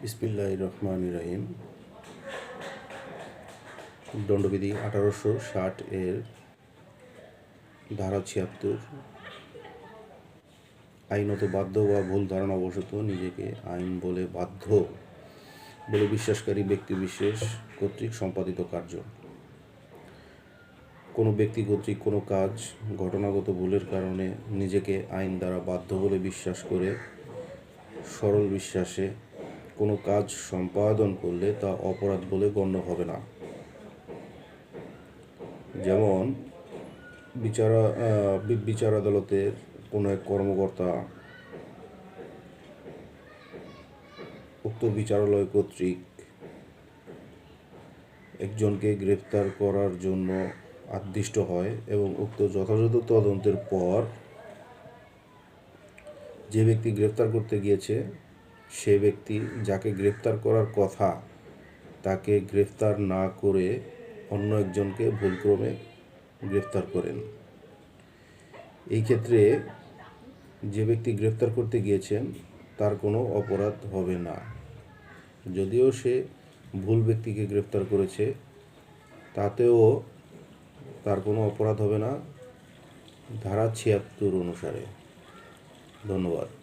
বিসমিল্লাহ রহমান রহিম দণ্ডবিধি আঠারোশো ষাট এর ধারা ছিয়াত্তর। আইনত বাধ্য বা ভুল ধারণা ধারণাবশত নিজেকে আইন বলে বাধ্য বলে বিশ্বাসকারী ব্যক্তি বিশেষ কর্তৃক সম্পাদিত কার্য। কোনো ব্যক্তি কর্তৃক কোনো কাজ ঘটনাগত ভুলের কারণে নিজেকে আইন দ্বারা বাধ্য বলে বিশ্বাস করে সরল বিশ্বাসে কোনো কাজ সম্পাদন করলে তা অপরাধ বলে গণ্য হবে না। যেমন, বিচারা বিচার আদালতের কোনো এক কর্মকর্তা উক্ত বিচারালয় কর্তৃক একজনকে গ্রেফতার করার জন্য আদিষ্ট হয় এবং উক্ত যথাযথ তদন্তের পর যে ব্যক্তি গ্রেফতার করতে গিয়েছে সে ব্যক্তি যাকে গ্রেফতার করার কথা, তাকে গ্রেফতার না করে অন্য একজনকে ভুলক্রমে গ্রেফতার করেন। এই ক্ষেত্রে যে ব্যক্তি গ্রেফতার করতে গিয়েছেন, তার কোনো অপরাধ হবে না। যদিও সে ভুল ব্যক্তিকে গ্রেফতার করেছে, তাতেও তার কোনো অপরাধ হবে না। ধারা ছিয়াত্তর অনুসারে। ধন্যবাদ।